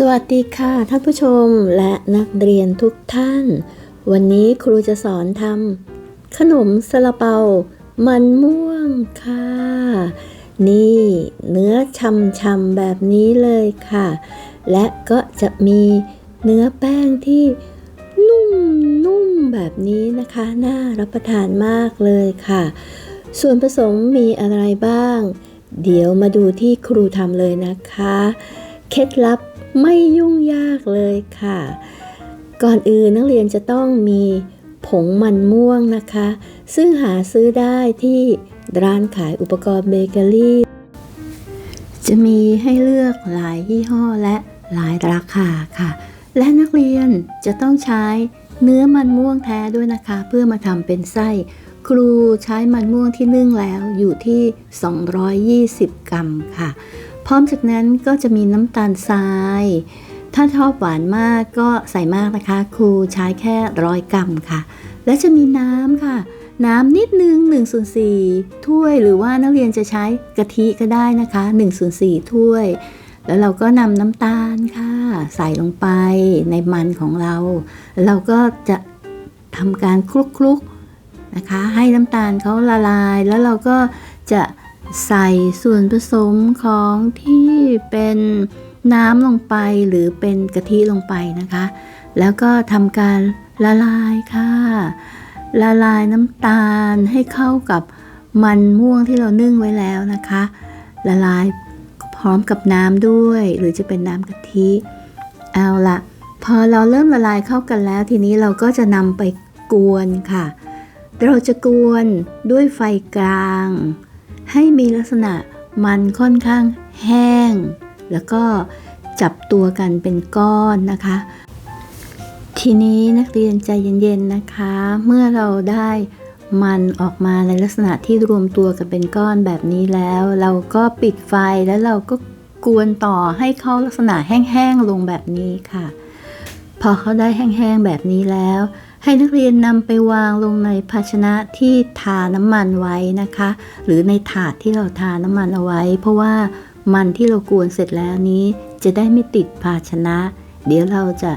สวัสดีค่ะท่านผู้ชมและนักเรียนทุกท่าน วันนี้ครูจะสอนทำขนมซาลาเปา มันม่วงค่ะ นี่เนื้อช่ำๆแบบนี้เลยค่ะ และก็จะมีเนื้อแป้งที่นุ่มๆแบบนี้นะคะ น่ารับประทานมากเลยค่ะ ส่วนผสมมีอะไรบ้าง เดี๋ยวมาดูที่ครูทำเลยนะคะเคล็ดลับ ไม่ยุ่งยากเลยค่ะ ก่อนอื่นนักเรียนจะต้องมีผงมันม่วงนะคะ ซึ่งหาซื้อได้ที่ร้านขายอุปกรณ์เบเกอรี่ จะมีให้เลือกหลายยี่ห้อและหลายราคาค่ะ และนักเรียนจะต้องใช้เนื้อมันม่วงแท้ด้วยนะคะ เพื่อมาทำเป็นไส้ ครูใช้มันม่วงที่นึ่งแล้วอยู่ที่ 220 กรัมค่ะ พร้อมจากนั้นก็จะมีน้ำตาลทราย ถ้าชอบหวานมากก็ใส่มากนะคะ ครูใช้แค่ร้อยกรัมค่ะ และจะมีน้ำค่ะ น้ำนิดนึง1ส่วน4ถ้วยหรือว่านักเรียนจะใช้กะทิก็ได้นะคะ1ส่วน4ถ้วย แล้วเราก็นำน้ำตาลค่ะ ใส่ลงไปในมันของเรา เราก็จะทำการคลุกๆนะคะ ให้น้ำตาลเขาละลายแล้วเราก็จะ ใส่ส่วนผสมของที่เป็นน้ำลงไปหรือเป็นกะทิลงไปนะคะ แล้วก็ทำการละลายค่ะ ละลายน้ำตาลให้เข้ากับมันม่วงที่เรานึ่งไว้แล้วนะคะ ละลายพร้อมกับน้ำด้วย หรือจะเป็นน้ำกะทิ เอาละพอเราเริ่มละลายเข้ากันแล้ว ทีนี้เราก็จะนำไปกวนค่ะ เราจะกวนด้วยไฟกลาง ให้มีลักษณะมันค่อนข้างแห้ง แล้วก็จับตัวกันเป็นก้อนนะคะ ทีนี้นักเรียนใจเย็นๆนะคะ เมื่อเราได้มันออกมาในลักษณะที่รวมตัวกันเป็นก้อนแบบนี้แล้ว เราก็ปิดไฟแล้วเราก็กวนต่อให้เขาลักษณะแห้งๆลงแบบนี้ค่ะ พอเขาได้แห้งๆแบบนี้แล้ว ให้นักเรียนนำไปวางลงในภาชนะที่ทาน้ำมันไว้นะคะ หรือในถาดที่เราทาน้ำมันเอาไว้ เพราะว่ามันที่เรากวนเสร็จแล้วนี้ จะได้ไม่ติดภาชนะ เดี๋ยวเราจะ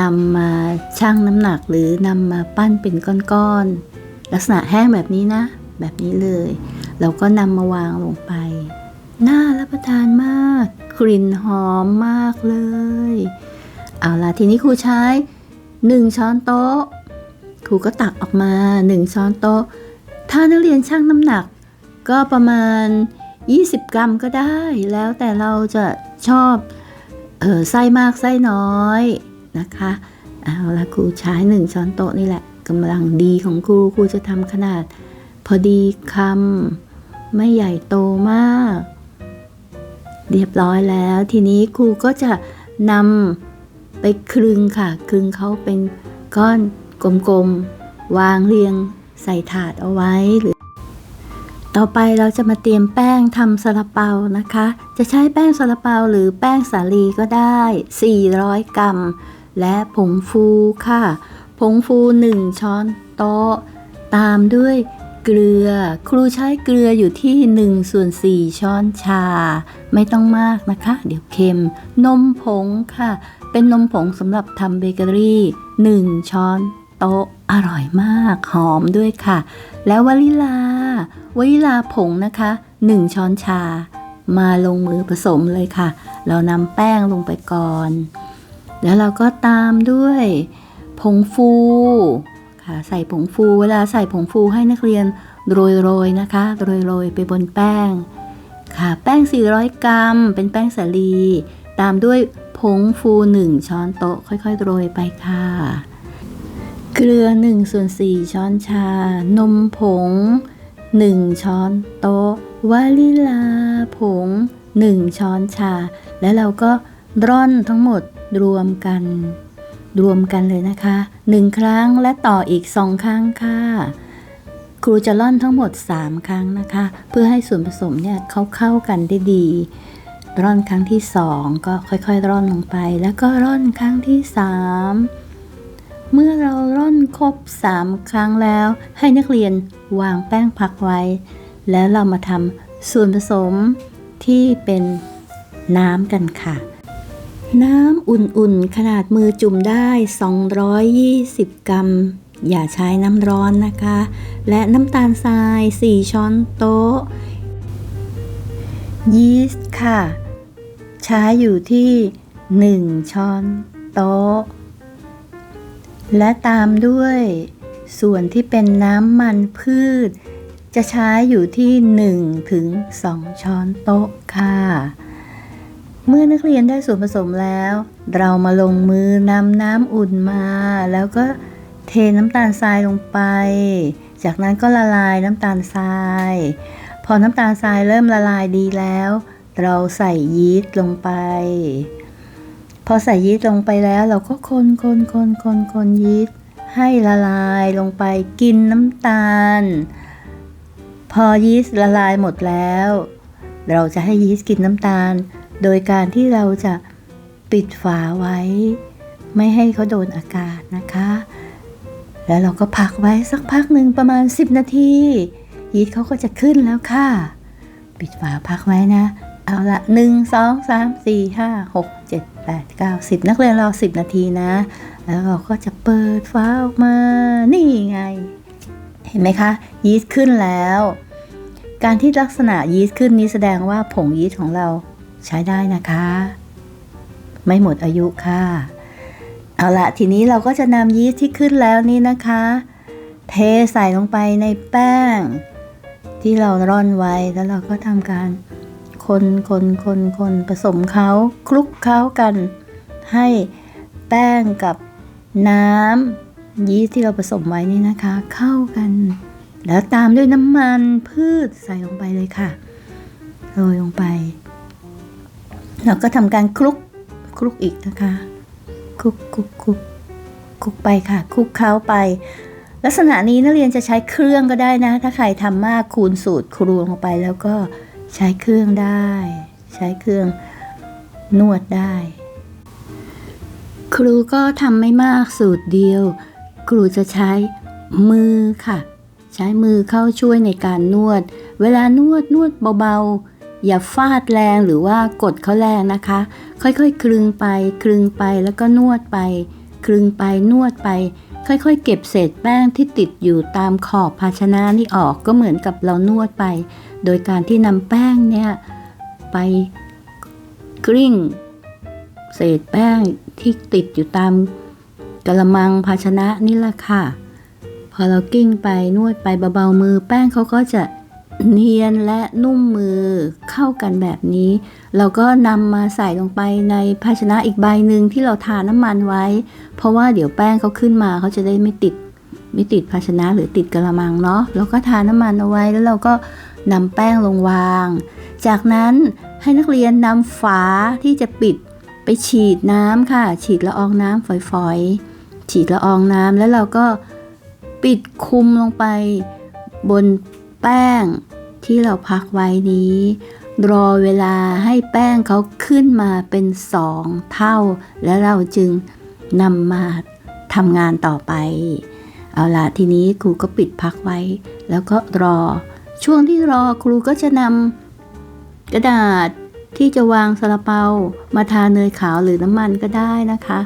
นำมาชั่งน้ำหนักหรือนำมาปั้นเป็นก้อนๆลักษณะแห้งแบบนี้นะ แบบนี้เลย เราก็นำมาวางลงไป น่ารับประทานมาก กลิ่นหอมมากเลย เอาล่ะทีนี้ครูใช้ 1 ช้อนโต๊ะ ครูก็ตักออกมา 1 ช้อนโต๊ะ ถ้านักเรียนชั่งน้ำหนัก ก็ประมาณ 20 กรัมก็ได้ แล้วแต่เราจะชอบเออไส้มากไส้น้อยนะคะ เอาละครูใช้1ช้อนโต๊ะนี่แหละกำลังดีของครูครูจะทำขนาด พอดีคำไม่ใหญ่โตมาก เรียบร้อยแล้ว ทีนี้ครูก็จะนำ ไปคลึงค่ะ คลึงเขาเป็นก้อนกลมๆ วางเรียงใส่ถาดเอาไว้หรือ ต่อไปเราจะมาเตรียมแป้งทำซาลาเปานะคะ จะใช้แป้งซาลาเปาหรือแป้งสาลีก็ได้ 400 กรัม และผงฟูค่ะ ผงฟู 1 ช้อนโต๊ะ ตามด้วยเกลือ ครูใช้เกลืออยู่ที่1ส่วน4ช้อนชา ไม่ต้องมากนะคะ เดี๋ยวเค็ม นมผงค่ะ เป็นนมผงสำหรับทำเบเกอรี่ 1 ช้อนโต๊ะอร่อยมากหอมด้วยค่ะ แล้ววานิลาวานิลาผงนะคะ 1 ช้อนชา มาลงมือผสมเลยค่ะ เรานำแป้งลงไปก่อน แล้วเราก็ตามด้วยผงฟูค่ะใส่ผงฟูเวลาใส่ผงฟูให้นักเรียนโรยๆนะคะโรยๆไปบนแป้ง ค่ะ แป้ง 400 กรัม เป็นแป้งสาลี ตามด้วย งฟู1ช้อนโต๊ะค่อยๆโรยไปค่ะ เกลือ1ส่วน4ช้อนชา นมผง 1 ช้อนโต๊ะ วานิลาผง 1 ช้อนชา แล้วเราก็ร่อนทั้งหมดรวมกัน รวมกันเลยนะคะ 1 ครั้งและต่ออีก 2 ครั้งค่ะครูจะร่อนทั้งหมด 3 ครั้งนะคะ เพื่อให้ส่วนผสมเนี่ยเขาเข้ากันได้ดี ร่อนครั้งที่2ก็ค่อยๆ ร่อนลงไป แล้วก็ร่อนครั้งที่3เมื่อเราร่อนครบ3ครั้งแล้ว ให้นักเรียนวางแป้งพักไว้ แล้วเรามาทำส่วนผสมที่เป็นน้ำกันค่ะ น้ำอุ่นๆ ขนาดมือจุ่มได้ 220 กรัม อย่าใช้น้ำร้อนนะคะ และน้ำตาลทราย 4 ช้อนโต๊ะยีสต์ค่ะ ใช้อยู่ที่ 1 ช้อนโต๊ะ และตามด้วย ส่วนที่เป็นน้ำมันพืช จะใช้อยู่ที่ 1 ถึง 2 ช้อนโต๊ะค่ะ เมื่อนักเรียนได้ส่วนผสมแล้ว เรามาลงมือนำน้ำอุ่นมา แล้วก็เทน้ำตาลทรายลงไป จากนั้นก็ละลายน้ำตาลทราย พอน้ำตาลทรายเริ่มละลายดีแล้ว เราใส่ยีสต์ลงไป พอใส่ยีสต์ลงไปแล้ว เราก็คนคนคนคนคนยีสต์ให้ละลายลงไปกินน้ำตาล พอยีสต์ละลายหมดแล้ว เราจะให้ยีสต์กินน้ำตาล โดยการที่เราจะปิดฝาไว้ ไม่ให้เขาโดนอากาศนะคะ แล้วเราก็พักไว้สักพักหนึ่งประมาณ 10 นาที ยีสต์เขาก็จะขึ้นแล้วค่ะ ปิดฝาพักไว้นะ เอาละหนึ่งสองสามสี่ห้าหกเจ็ดแปดเก้าสิบนักเรียนรอสิบนาทีนะ แล้วเราก็จะเปิดฝาออกมา นี่ไง เห็นไหมคะ ยีสต์ขึ้นแล้ว การที่ลักษณะยีสต์ขึ้นนี้แสดงว่าผงยีสต์ของเราใช้ได้นะคะ ไม่หมดอายุค่ะ เอาละทีนี้เราก็จะนำยีสต์ที่ขึ้นแล้วนี่นะคะ เทใส่ลงไปในแป้ง ที่เราร่อนไว้แล้วเราก็ทำการ คนคนคนคนผสมเขาคลุกเคล้ากัน ให้แป้งกับน้ำยีสต์ที่เราผสมไว้นี่นะคะ เข้ากัน แล้วตามด้วยน้ำมันพืชใส่ลงไปเลยค่ะโรยลงไปเราก็ทำการคลุกคลุกอีกนะคะคลุกคลุกคลุกคลุกไปค่ะคลุกเคล้าไป ลักษณะนี้นักเรียนจะใช้เครื่องก็ได้นะ ถ้าใครทำมากคูณสูตรครูลงไปแล้วก็ ใช้เครื่องได้ ใช้เครื่องนวดได้ ครูก็ทำไม่มากสูตรเดียว ครูจะใช้มือค่ะ ใช้มือเข้าช่วยในการนวด เวลานวดนวดเบาๆ อย่าฟาดแรงหรือว่ากดเขาแรงนะคะ ค่อยๆ คลึงไป คลึงไปแล้วก็นวดไป คลึงไปนวดไป ค่อยๆ เก็บเศษแป้งที่ติดอยู่ตามขอบภาชนะนี่ออกก็เหมือนกับเรานวดไป โดยการที่นำแป้งเนี่ยไปกลิ้ง เศษแป้งที่ติดอยู่ตามกระมังภาชนะนี่แหละค่ะ พอเรากิ้งไปนวดไปเบาๆมือ แป้งเขาก็จะเนียนและนุ่มมือเข้ากันแบบนี้ เราก็นำมาใส่ลงไปในภาชนะอีกใบหนึ่งที่เราทาน้ำมันไว้ เพราะว่าเดี๋ยวแป้งเขาขึ้นมาเขาจะได้ไม่ติดไม่ติดภาชนะหรือติดกระมังเนาะแล้วก็ทาน้ำมันเอาไว้แล้วเราก็ นำแป้งลงวาง จากนั้นให้นักเรียนนำฝาที่จะปิดไปฉีดน้ำค่ะ ฉีดละอองน้ำฝอยๆ ฉีดละอองน้ำแล้วเราก็ปิดคุมลงไปบนแป้งที่เราพักไว้นี้ รอเวลาให้แป้งเขาขึ้นมาเป็นสองเท่า แล้วเราจึงนำมาทำงานต่อไป เอาละทีนี้ครูก็ปิดพักไว้ แล้วก็รอ ช่วงที่รอครูก็จะนำกระดาษที่จะวางซาลาเปา มาทาเนยขาวหรือน้ำมันก็ได้นะคะ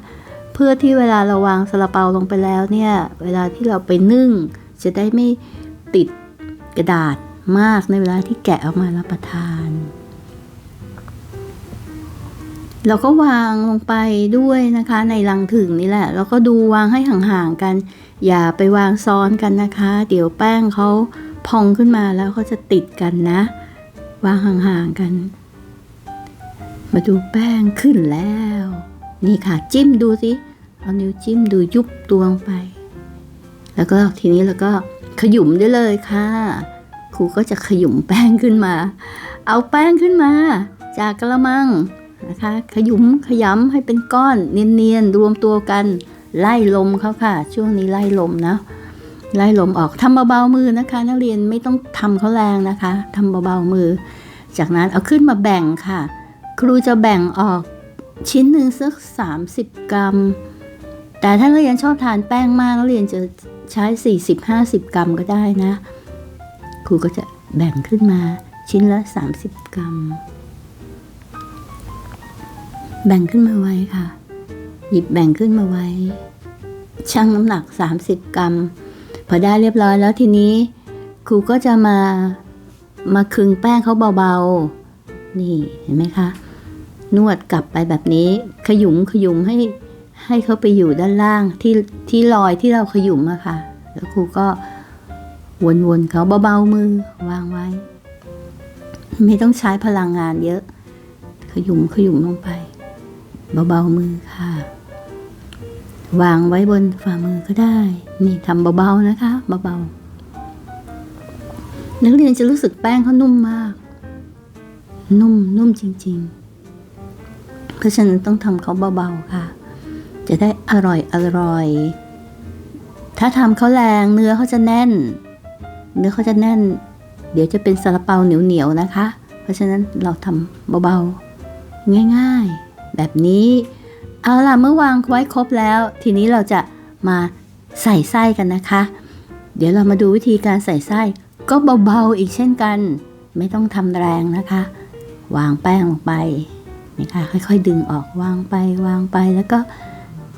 เพื่อที่เวลาเราวางซาลาเปาลงไปแล้วเนี่ยเวลาที่เราไปนึ่ง จะได้ไม่ติดกระดาษมากในเวลาที่แกะออกมารับประทาน เราก็วางลงไปด้วยนะคะในลังถึงนี่แหละ แล้วก็ดูวางให้ห่างๆกัน อย่าไปวางซ้อนกันนะคะ เดี๋ยวแป้งเขา พองขึ้นมาแล้วเขาจะติดกันนะ วางห่างๆกัน มาดูแป้งขึ้นแล้ว นี่ค่ะจิ้มดูสิเอานิ้วจิ้มดูยุบตัวลงไป แล้วก็ทีนี้เราก็ขยุมได้เลยค่ะ ครูก็จะขยุมแป้งขึ้นมา เอาแป้งขึ้นมา จากกระมังนะคะ ขยุมขยำให้เป็นก้อนเนียนๆรวมตัวกัน ไล่ลมเขาค่ะ ช่วงนี้ไล่ลมนะ ไล่ลมออกทำเบาๆมือนะคะ นักเรียนไม่ต้องทำเขาแรงนะคะทำเบาๆมือ จากนั้นเอาขึ้นมาแบ่งค่ะ ครูจะแบ่งออกชิ้นหนึ่งสัก 30 กรัม แต่ถ้านักเรียนชอบทานแป้งมากนักเรียนจะใช้ 40-50 กรัมก็ได้นะ ครูก็จะแบ่งขึ้นมาชิ้นละ 30 กรัม แบ่งขึ้นมาไว้ค่ะ หยิบแบ่งขึ้นมาไว้ ชั่งน้ำหนัก 30 กรัม พอได้เรียบร้อยแล้วทีนี้ ครูก็จะมามาคึงแป้งเขาเบาๆ นี่เห็นไหมคะ นวดกลับไปแบบนี้ ขยุมขยุมให้ให้เขาไปอยู่ด้านล่างที่ที่รอยที่เราขยุมอะค่ะ แล้วครูก็วนๆเขาเบาๆมือวางไว้ ไม่ต้องใช้พลังงานเยอะ ขยุมขยุมลงไป เบาๆมือค่ะ วางไว้บนฝ่ามือก็ได้ นี่ทำเบาๆนะคะเบาๆนักเรียนจะรู้สึกแป้งเขานุ่มมาก นุ่มนุ่มจริง ๆ เพราะฉะนั้นต้องทำเขาเบาๆค่ะ จะได้อร่อยอร่อย ถ้าทำเขาแรงเนื้อเขาจะแน่น เนื้อเขาจะแน่น เดี๋ยวจะเป็นซาลาเปาเหนียวๆนะคะ เพราะฉะนั้นเราทำเบาๆง่ายๆ แบบนี้ เอาล่ะเมื่อวางไว้ครบแล้ว ทีนี้เราจะมาใส่ไส้กันนะคะ เดี๋ยวเรามาดูวิธีการใส่ไส้ ก็เบาๆอีกเช่นกัน ไม่ต้องทำแรงนะคะ วางแป้งลงไปนี่ค่ะค่อยๆ ดึงออกวางไปวางไปแล้วก็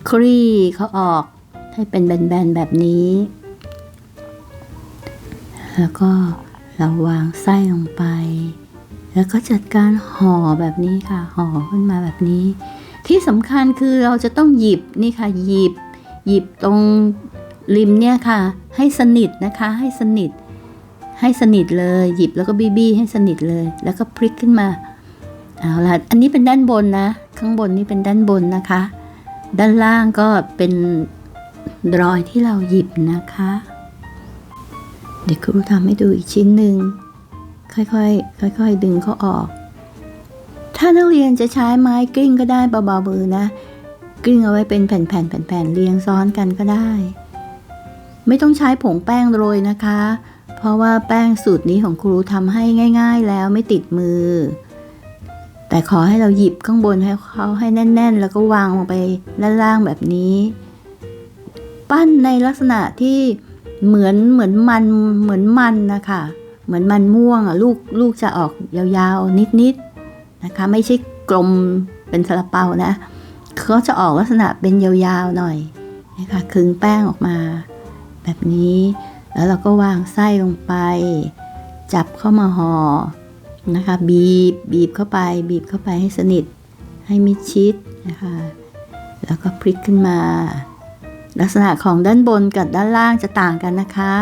คลี่เขาออกให้เป็นแบนๆแบบนี้ แล้วก็เราวางไส้ลงไป แล้วก็จัดการห่อแบบนี้ค่ะห่อขึ้นมาแบบนี้ ที่สำคัญคือเราจะต้องหยิบนี่ค่ะหยิบ หยิบตรงริมเนี่ยค่ะ ให้สนิทนะคะให้สนิท ให้สนิทเลยหยิบแล้วก็บี้บี้ให้สนิทเลย แล้วก็พลิกขึ้นมาเอาละอันนี้เป็นด้านบนนะ ข้างบนนี่เป็นด้านบนนะคะ ด้านล่างก็เป็นรอยที่เราหยิบนะคะ เดี๋ยวครูทำให้ดูอีกชิ้นหนึ่งค่อยๆค่อยๆดึงเขาออก ถ้านักเรียนจะใช้ไม้กลิ้งก็ได้เบาๆมือนะ กลิ้งเอาไว้เป็นแผ่นๆแผ่นๆเรียงซ้อนกันก็ได้ ไม่ต้องใช้ผงแป้งโรยนะคะ เพราะว่าแป้งสูตรนี้ของครูทำให้ง่าย ๆ แล้วไม่ติดมือ แต่ขอให้เราหยิบข้างบนให้เขาให้แน่น ๆ แล้วก็วางลงไปด้านล่างแบบนี้ ปั้นในลักษณะที่เหมือนเหมือนมันเหมือนมันนะคะ เหมือนมันม่วงอะลูกลูกจะออกยาวๆนิดๆ นะคะไม่ใช่กลมเป็นซาลาเปานะเขาจะออกลักษณะเป็นยาวๆหน่อยนะคะคึงแป้งออกมา แบบนี้ แล้วเราก็วางไส้ลงไป จับเข้ามาห่อนะคะบีบบีบเข้าไป บีบเข้าไปให้สนิท ให้มิดชิดนะคะแล้วก็พลิกขึ้นมา ลักษณะของด้านบนกับด้านล่างจะต่างกันนะคะ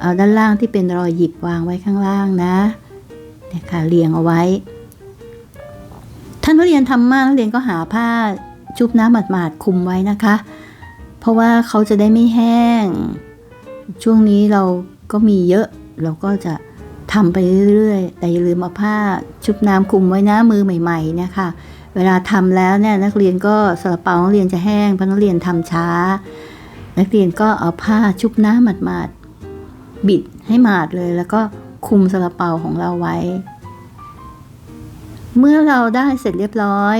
เอาด้านล่างที่เป็นรอยหยิบวางไว้ข้างล่างนะนี่ค่ะเรียงเอาไว้ ท่านนักเรียนทำมากนักเรียนก็หาผ้าชุบน้ำหมาดๆคุมไว้นะคะ เพราะว่าเขาจะได้ไม่แห้ง ช่วงนี้เราก็มีเยอะเราก็จะทำไปเรื่อยๆ แต่อย่าลืมเอาผ้าชุบน้ำคุมไว้นะมือใหม่ๆนะคะ เวลาทำแล้วเนี่ยนักเรียนก็สระเปานักเรียนจะแห้งเพราะนักเรียนทำช้า นักเรียนก็เอาผ้าชุบน้ำหมาดๆบิดให้หมาดเลย แล้วก็คุมสระเปาของเราไว้ เมื่อเราได้เสร็จเรียบร้อย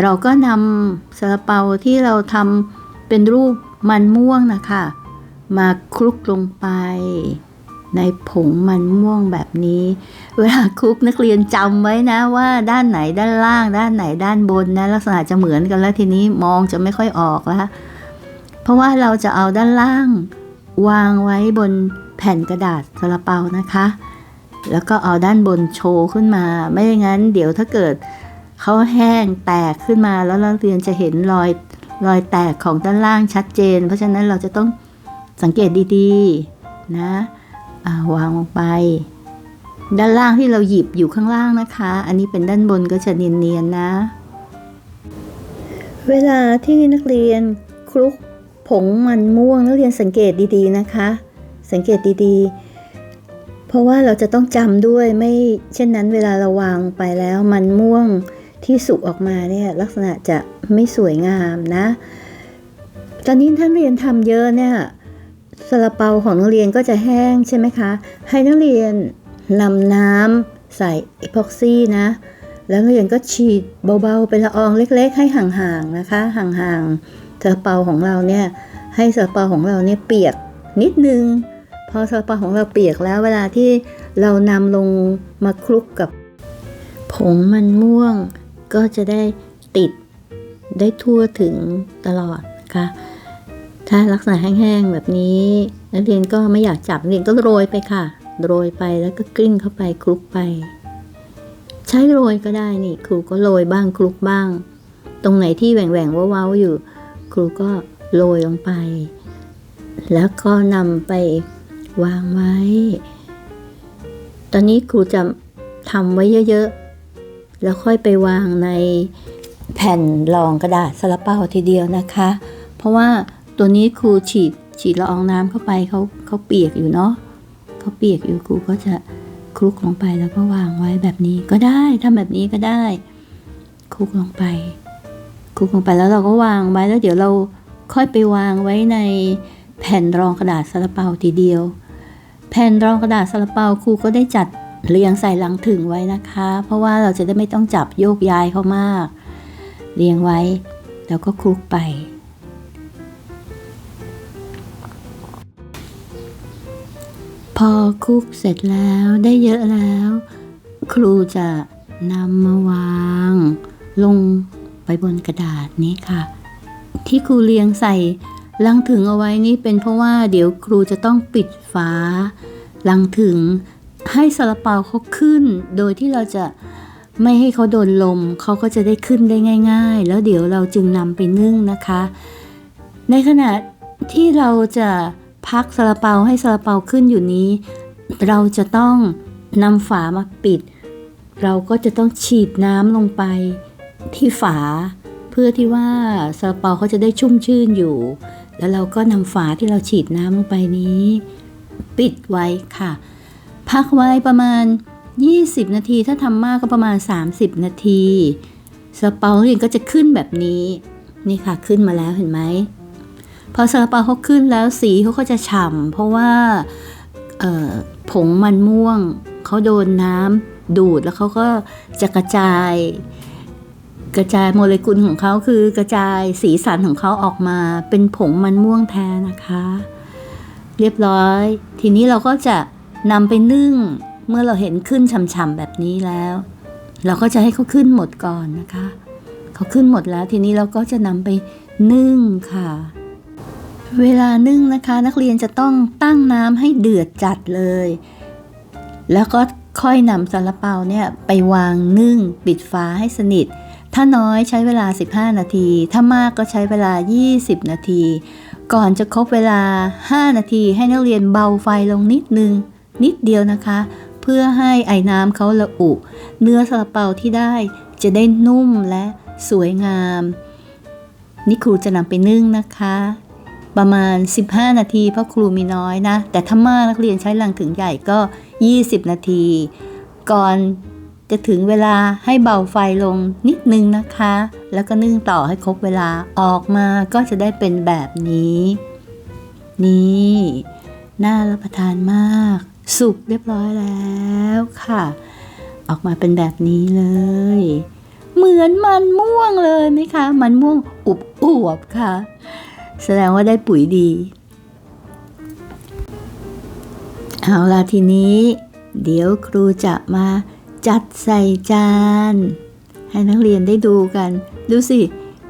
เราก็นำซาลาเปาที่เราทำเป็นรูปมันม่วงนะคะ มาคลุกลงไป ในผงมันม่วงแบบนี้ เวลาคลุกนักเรียนจำไว้นะว่าด้านไหนด้านล่าง ด้านไหนด้านบนนะลักษณะจะเหมือนกันแล้วทีนี้มองจะไม่ค่อยออกแล้วเพราะว่าเราจะเอาด้านล่าง วางไว้บนแผ่นกระดาษซาลาเปานะคะ แล้วก็เอาด้านบนโชว์ขึ้นมา ไม่อย่างนั้นเดี๋ยวถ้าเกิดเขาแห้งแตกขึ้นมาแล้วนักเรียนจะเห็นรอยรอยแตกของด้านล่างชัดเจน เพราะฉะนั้นเราจะต้องสังเกตดีๆนะาวางลงไป ด้านล่างที่เราหยิบอยู่ข้างล่างนะคะ อันนี้เป็นด้านบนก็จะเนียนๆนะ เวลาที่นักเรียนคลุกผงมันม่วงนักเรียนสังเกตดีๆนะคะ สังเกตดีๆ เพราะว่าเราจะต้องจำด้วยไม่เช่นนั้นเวลาเราวางไปแล้วมันม่วงที่สุกออกมาเนี่ยลักษณะจะไม่สวยงามนะ ตอนนี้ท่านเรียนทำเยอะเนี่ยซาลาเปาของนักเรียนก็จะแห้งใช่ไหมคะ ให้นักเรียนนำน้ำใส่อีพ็อกซี่นะ แล้วนักเรียนก็ฉีดเบาๆเป็นละอองเล็กๆ ให้ห่างๆนะคะ ห่างๆซาลาเปาของเราเนี่ยให้ซาลาเปาของเราเนี่ยเปียกนิดนึง พอซาลาเปาของเราเปียกแล้วเวลาที่เรานำลงมาคลุกกับ ผงมันม่วง ก็จะได้ติดได้ทั่วถึงตลอดนะคะถ้าลักษณะแห้งๆแบบนี้ นักเรียนก็ไม่อยากจับนักเรียนก็โรยไปค่ะ โรยไปแล้วก็กลิ้งเข้าไปคลุกไป ใช้โรยก็ได้นี่ครูก็โรยบ้างคลุกบ้าง ตรงไหนที่แหว่งแหว่งว้าๆอยู่ ครูก็โรยลงไป แล้วก็นำไป วางไว้ ตอนนี้ครูจะทำไว้เยอะๆ แล้วค่อยไปวางในแผ่นรองกระดาษซาลาเปาทีเดียวนะคะ เพราะว่าตัวนี้ครูฉีดฉีดละอองน้ำเข้าไปเขาเขาเปียกอยู่เนาะเขาเปียกอยู่ครูก็จะคลุกลงไปแล้วก็วางไว้แบบนี้ก็ได้ทำแบบนี้ก็ได้คลุกลงไปคลุกลงไปแล้วเราก็วางไว้แล้วเดี๋ยวเราค่อยไปวางไว้ในแผ่นรองกระดาษซาลาเปาทีเดียว แผ่นรองกระดาษซาลาเปาครูก็ได้จัดเรียงใส่ลังถึงไว้นะคะ เพราะว่าเราจะได้ไม่ต้องจับโยกย้ายเขามาก เรียงไว้ แล้วก็คลุกไป พอคลุกเสร็จแล้วได้เยอะแล้ว ครูจะนำมาวาง ลงไปบนกระดาษนี้ค่ะ ที่ครูเรียงใส่ ลังถึงเอาไว้นี่เป็นเพราะว่าเดี๋ยวครูจะต้องปิดฝาลังถึงให้ซาลาเปาเขาขึ้น โดยที่เราจะไม่ให้เขาโดนลมเขาก็จะได้ขึ้นได้ง่าย ๆ แล้วเดี๋ยวเราจึงนำไปนึ่งนะคะ ในขณะที่เราจะพักซาลาเปาให้ซาลาเปาขึ้นอยู่นี้ เราจะต้องนำฝามาปิด เราก็จะต้องฉีดน้ำลงไปที่ฝา เพื่อที่ว่าซาลาเปาเขาจะได้ชุ่มชื่นอยู่ แล้วเราก็นำฝาที่เราฉีดน้ำลงไปนี้ ปิดไว้ค่ะ พักไว้ประมาณ 20 นาที ถ้าทำมากก็ประมาณ 30 นาทีซาลาเปาเองก็จะขึ้นแบบนี้ นี่ค่ะขึ้นมาแล้วเห็นไหมพอซาลาเปาเขาขึ้นแล้วสีเขาก็จะฉ่ำเพราะว่าผงมันม่วงเขาโดนน้ำดูดแล้วเขาก็จะกระจาย กระจายโมเลกุลของเขาคือกระจายสีสันของเขาออกมาเป็นผงมันม่วงแท้นะคะ เรียบร้อย ทีนี้เราก็จะนำไปนึ่งเมื่อเราเห็นขึ้นฉ่ำๆแบบนี้แล้ว เราก็จะให้เขาขึ้นหมดก่อนนะคะเขาขึ้นหมดแล้วทีนี้เราก็จะนำไปนึ่งค่ะ เวลานึ่งนะคะ นักเรียนจะต้องตั้งน้ำให้เดือดจัดเลย แล้วก็ค่อยนำซาลาเปาเนี่ยไปวางนึ่งปิดฝาให้สนิท ถ้าน้อยใช้เวลา 15 นาที ถ้ามากก็ใช้เวลา 20 นาที ก่อนจะครบเวลา 5 นาทีให้นักเรียนเบาไฟลงนิดนึง นิดเดียวนะคะ เพื่อให้ไอ้น้ำเขาละอุ เนื้อซาลาเปาที่ได้จะได้นุ่มและสวยงาม นี่ครูจะนำไปนึ่งนะคะ ประมาณ 15 นาทีเพราะครูมีน้อยนะ แต่ถ้ามากนักเรียนใช้ลังถึงใหญ่ก็ 20 นาที ก่อน จะถึงเวลาให้เบาไฟลงนิดนึงนะคะ แล้วก็นึ่งต่อให้ครบเวลาออกมาก็จะได้เป็นแบบนี้ นี่น่ารับประทานมาก สุกเรียบร้อยแล้วค่ะ ออกมาเป็นแบบนี้เลย เหมือนมันม่วงเลยไหมคะ มันม่วงอุบอวบค่ะ แสดงว่าได้ปุ๋ยดี เอาล่ะทีนี้ เดี๋ยวครูจะมา จัดใส่จาน ให้นักเรียนได้ดูกัน ดูสิ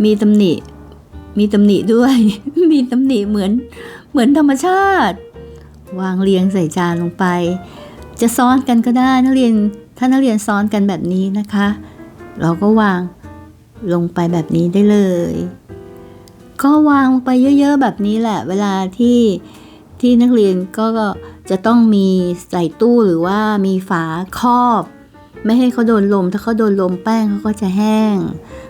มีตำหนิ มีตำหนิด้วย มีตำหนิเหมือน เหมือนธรรมชาติ วางเรียงใส่จานลงไป จะซ้อนกันก็ได้นักเรียน ถ้านักเรียนซ้อนกันแบบนี้นะคะ เราก็วางลงไปแบบนี้ได้เลย ก็วางลงไปเยอะๆแบบนี้แหละ เวลาที่ที่นักเรียนก็จะต้องมีใส่ตู้หรือว่ามีฝาครอบ ไม่ให้เขาโดนลม ถ้าเขาโดนลมแป้งเขาก็จะแห้ง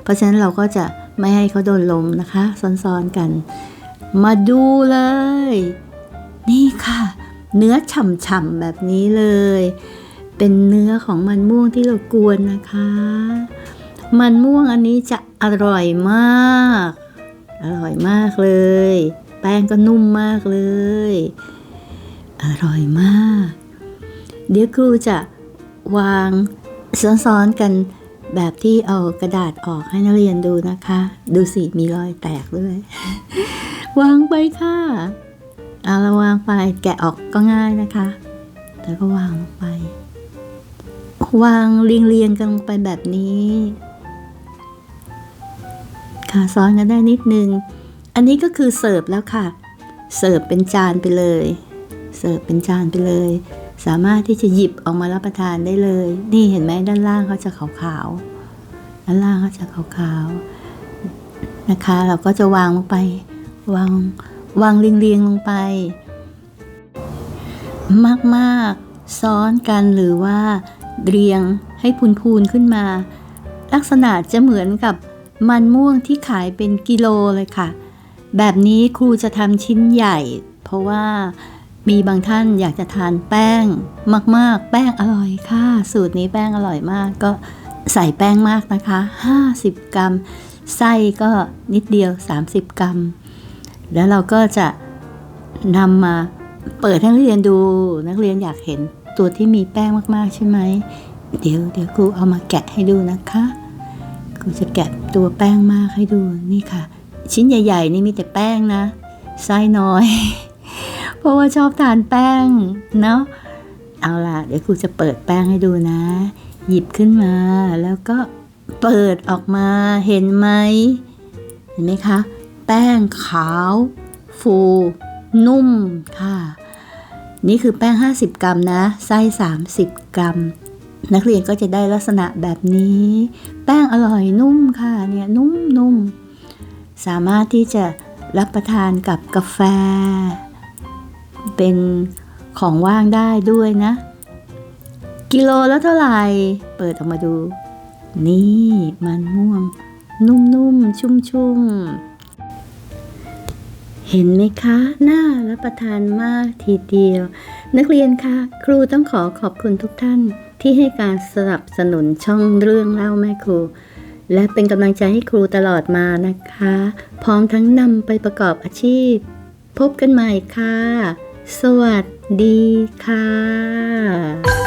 เพราะฉะนั้นเราก็จะไม่ให้เขาโดนลมนะคะซ้อนๆกัน มาดูเลย นี่ค่ะ เนื้อฉ่ำๆแบบนี้เลย เป็นเนื้อของมันม่วงที่เรากวนนะคะ มันม่วงอันนี้จะอร่อยมาก อร่อยมากเลย แป้งก็นุ่มมากเลย อร่อยมาก เดี๋ยวครูจะวาง ซ้อนๆกันแบบที่เอากระดาษออกให้นักเรียนดูนะคะ ดูสิมีรอยแตกด้วย วางไปค่ะเอาละวางไปแกะออกก็ง่ายนะคะแล้วก็วางลงไป วางเรียงๆกันไปแบบนี้ ค่ะซ้อนกันได้นิดนึง อันนี้ก็คือเสิร์ฟแล้วค่ะ เสิร์ฟเป็นจานไปเลย เสิร์ฟเป็นจานไปเลย สามารถที่จะหยิบออกมารับประทานได้เลย นี่เห็นไหมด้านล่างเขาจะขาวๆด้านล่างเขาจะขาวๆนะคะ เราก็จะวางลงไป วางวางเรียงๆลงไป มากๆซ้อนกันหรือว่าเรียงให้พูนๆขึ้นมา ลักษณะจะเหมือนกับมันม่วงที่ขายเป็นกิโลเลยค่ะ แบบนี้ครูจะทำชิ้นใหญ่ เพราะว่า มีบางท่านอยากจะทานแป้งมาก ๆ แป้งอร่อยค่ะ สูตรนี้แป้งอร่อยมาก ก็ใส่แป้งมากนะคะ 50 กรัม ไส้ก็นิดเดียว 30 กรัม แล้วเราก็จะนำมาเปิดให้นักเรียนดู นักเรียนอยากเห็นตัวที่มีแป้งมาก ๆ ใช่ไหม เดี๋ยวเดี๋ยวครูเอามาแกะให้ดูนะคะครูจะแกะตัวแป้งมากให้ดูนี่ค่ะ ชิ้นใหญ่ ๆ นี่มีแต่แป้งนะ ไส้น้อย เพราะว่าชอบทานแป้งเนาะเอาล่ะ เดี๋ยวครูจะเปิดแป้งให้ดูนะ หยิบขึ้นมาแล้วก็เปิดออกมาเห็นไหมเห็นไหมคะ แป้งขาว ฟู นุ่มค่ะ นี่คือแป้ง 50 กรัมนะ ไส้ 30 กรัม นักเรียนก็จะได้ลักษณะแบบนี้ แป้งอร่อยนุ่มค่ะเนี่ยนุ่มนุ่มสามารถที่จะรับประทานกับกาแฟ เป็นของว่างได้ด้วยนะ กิโลแล้วเท่าไหร่ เปิดออกมาดู นี่มันม่วง นุ่มๆ ชุ่มๆ เห็นไหมคะ น่ารับประทานมากทีเดียว นักเรียนคะครูต้องขอขอบคุณทุกท่านที่ให้การสนับสนุนช่องเรื่องเล่าแม่ครู และเป็นกำลังใจให้ครูตลอดมานะคะ พร้อมทั้งนำไปประกอบอาชีพ พบกันใหม่ค่ะ สวัสดีค่ะ